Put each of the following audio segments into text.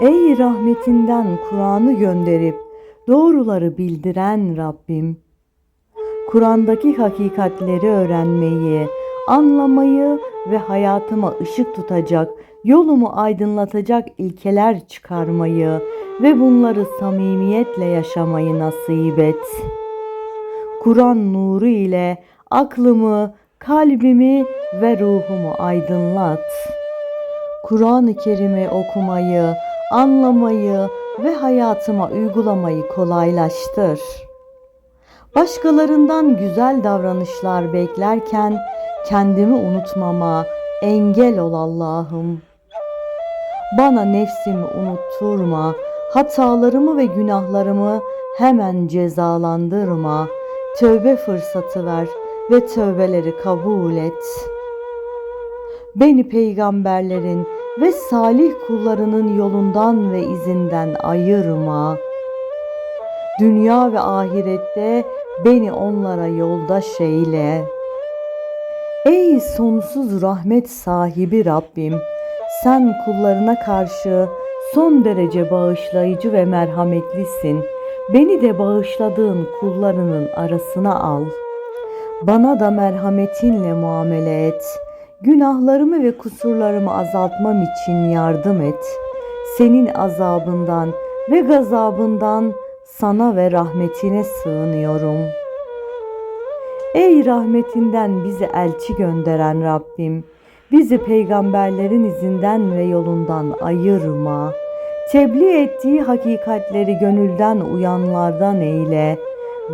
Ey rahmetinden Kur'an'ı gönderip doğruları bildiren Rabbim. Kur'an'daki hakikatleri öğrenmeyi, anlamayı ve hayatıma ışık tutacak, yolumu aydınlatacak ilkeler çıkarmayı ve bunları samimiyetle yaşamayı nasip et. Kur'an nuru ile aklımı, kalbimi ve ruhumu aydınlat. Kur'an-ı Kerim'i okumayı, anlamayı ve hayatıma uygulamayı kolaylaştır. Başkalarından güzel davranışlar beklerken kendimi unutmama engel ol Allah'ım. Bana nefsimi unutturma, hatalarımı ve günahlarımı hemen cezalandırma. Tövbe fırsatı ver ve tövbeleri kabul et. Beni peygamberlerin ve salih kullarının yolundan ve izinden ayırma. Dünya ve ahirette beni onlara yoldaş eyle. Ey sonsuz rahmet sahibi Rabbim, sen kullarına karşı son derece bağışlayıcı ve merhametlisin. Beni de bağışladığın kullarının arasına al. Bana da merhametinle muamele et. Günahlarımı ve kusurlarımı azaltmam için yardım et. Senin azabından ve gazabından sana ve rahmetine sığınıyorum. Ey rahmetinden bizi elçi gönderen Rabbim, bizi peygamberlerin izinden ve yolundan ayırma. Tebliğ ettiği hakikatleri gönülden uyanlardan eyle.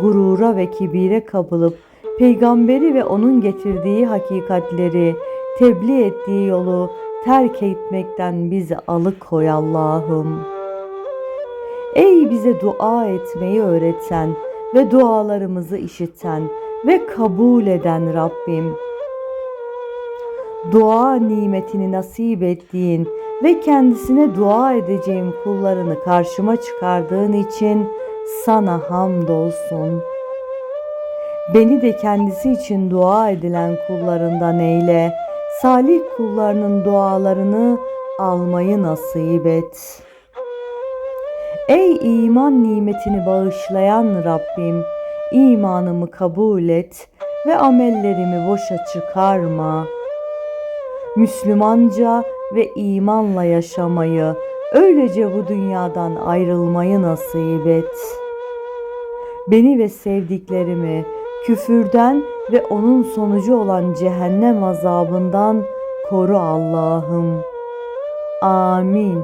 Gurura ve kibire kapılıp peygamberi ve onun getirdiği hakikatleri, tebliğ ettiği yolu terk etmekten bizi alıkoy Allah'ım. Ey bize dua etmeyi öğreten ve dualarımızı işiten ve kabul eden Rabbim. Dua nimetini nasip ettiğin ve kendisine dua edeceğim kullarını karşıma çıkardığın için sana hamdolsun. Beni de kendisi için dua edilen kullarından eyle. Salih kullarının dualarını almayı nasip et. Ey iman nimetini bağışlayan Rabbim, imanımı kabul et ve amellerimi boşa çıkarma. Müslümanca ve imanla yaşamayı, öylece bu dünyadan ayrılmayı nasip et. Beni ve sevdiklerimi küfürden ve onun sonucu olan cehennem azabından koru Allah'ım. Amin.